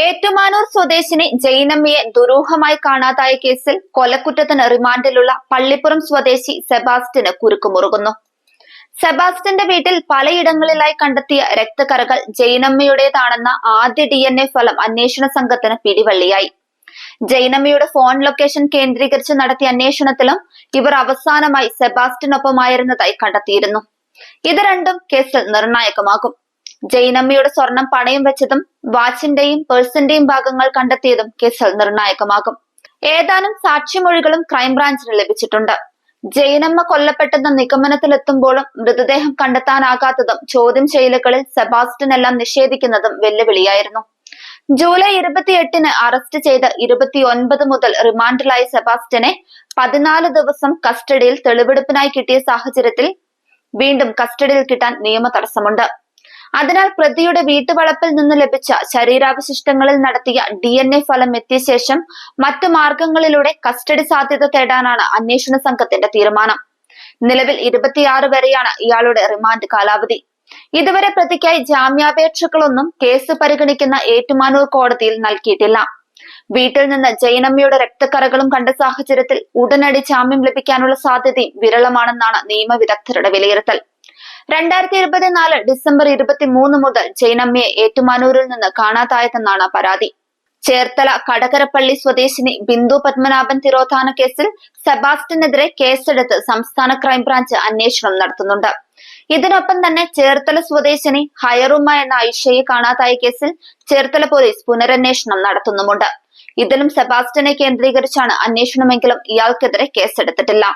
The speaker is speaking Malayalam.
ഏറ്റുമാനൂർ സ്വദേശിനി ജൈനമ്മയെ ദുരൂഹമായി കാണാതായ കേസിൽ കൊലക്കുറ്റത്തിന് റിമാൻഡിലുള്ള പള്ളിപ്പുറം സ്വദേശി സെബാസ്റ്റ്യന് കുരുക്കുമുറുകുന്നു. സെബാസ്റ്റ്യന്റെ വീട്ടിൽ പലയിടങ്ങളിലായി കണ്ടെത്തിയ രക്തക്കറകൾ ജൈനമ്മയുടേതാണെന്ന ആദ്യ ഡി എൻ എ ഫലം അന്വേഷണ സംഘത്തിന് പിടിവള്ളിയായി. ജൈനമ്മയുടെ ഫോൺ ലൊക്കേഷൻ കേന്ദ്രീകരിച്ച് നടത്തിയ അന്വേഷണത്തിലും ഇവർ അവസാനമായി സെബാസ്റ്റ്യനൊപ്പമായിരുന്നതായി കണ്ടെത്തിയിരുന്നു. ഇത് രണ്ടും കേസിൽ നിർണായകമാകും. ജൈനമ്മയുടെ സ്വർണം പണയം വെച്ചതും വാച്ചിന്റെയും പേഴ്സിന്റെയും ഭാഗങ്ങൾ കണ്ടെത്തിയതും കേസിൽ നിർണായകമാകും. ഏതാനും സാക്ഷിമൊഴികളും ക്രൈംബ്രാഞ്ചിന് ലഭിച്ചിട്ടുണ്ട്. ജൈനമ്മ കൊല്ലപ്പെട്ടെന്ന നിഗമനത്തിലെത്തുമ്പോഴും മൃതദേഹം കണ്ടെത്താനാകാത്തതും ചോദ്യം ചെയ്യലുകളിൽ സെബാസ്റ്റ്യൻ എല്ലാം നിഷേധിക്കുന്നതും വെല്ലുവിളിയായിരുന്നു. ജൂലൈ ഇരുപത്തിയെട്ടിന് അറസ്റ്റ് ചെയ്ത് ഇരുപത്തിയൊൻപത് മുതൽ റിമാൻഡിലായ സെബാസ്റ്റ്യനെ പതിനാല് ദിവസം കസ്റ്റഡിയിൽ തെളിവെടുപ്പിനായി കിട്ടിയ സാഹചര്യത്തിൽ വീണ്ടും കസ്റ്റഡിയിൽ കിട്ടാൻ നിയമ തടസ്സമുണ്ട് അതിനാൽ പ്രതിയുടെ വീട്ടുവളപ്പിൽ നിന്ന് ലഭിച്ച ശരീരാവശിഷ്ടങ്ങളിൽ നടത്തിയ ഡി എൻ എ ഫലം എത്തിയ ശേഷം മറ്റു മാർഗങ്ങളിലൂടെ കസ്റ്റഡി സാധ്യത തേടാനാണ് അന്വേഷണ സംഘത്തിന്റെ തീരുമാനം. നിലവിൽ ഇരുപത്തിയാറ് വരെയാണ് ഇയാളുടെ റിമാൻഡ് കാലാവധി. ഇതുവരെ പ്രതിക്കായി ജാമ്യാപേക്ഷകളൊന്നും കേസ് പരിഗണിക്കുന്ന ഏറ്റുമാനൂർ കോടതിയിൽ നൽകിയിട്ടില്ല. വീട്ടിൽ നിന്ന് ജൈനമ്മയുടെ രക്തക്കറകളും കണ്ട സാഹചര്യത്തിൽ ഉടനടി ജാമ്യം ലഭിക്കാനുള്ള സാധ്യതയും വിരളമാണെന്നാണ് നിയമവിദഗ്ധരുടെ വിലയിരുത്തൽ. രണ്ടായിരത്തി ഇരുപത്തിനാല് ഡിസംബർ ഇരുപത്തി മൂന്ന് മുതൽ ജൈനമ്മയെ ഏറ്റുമാനൂരിൽ നിന്ന് കാണാതായതെന്നാണ് പരാതി. ചേർത്തല കടകരപ്പള്ളി സ്വദേശിനി ബിന്ദു പത്മനാഭൻ തിരോധാന കേസിൽ സെബാസ്റ്റിനെതിരെ കേസെടുത്ത് സംസ്ഥാന ക്രൈംബ്രാഞ്ച് അന്വേഷണം നടത്തുന്നുണ്ട്. ഇതിനൊപ്പം തന്നെ ചേർത്തല സ്വദേശിനി ഹയറുമ്മ എന്ന ഐഷയെ കാണാതായ കേസിൽ ചേർത്തല പോലീസ് പുനരന്വേഷണം നടത്തുന്നുമുണ്ട്. ഇതിലും സെബാസ്റ്റിനെ കേന്ദ്രീകരിച്ചാണ് അന്വേഷണമെങ്കിലും ഇയാൾക്കെതിരെ കേസെടുത്തിട്ടില്ല.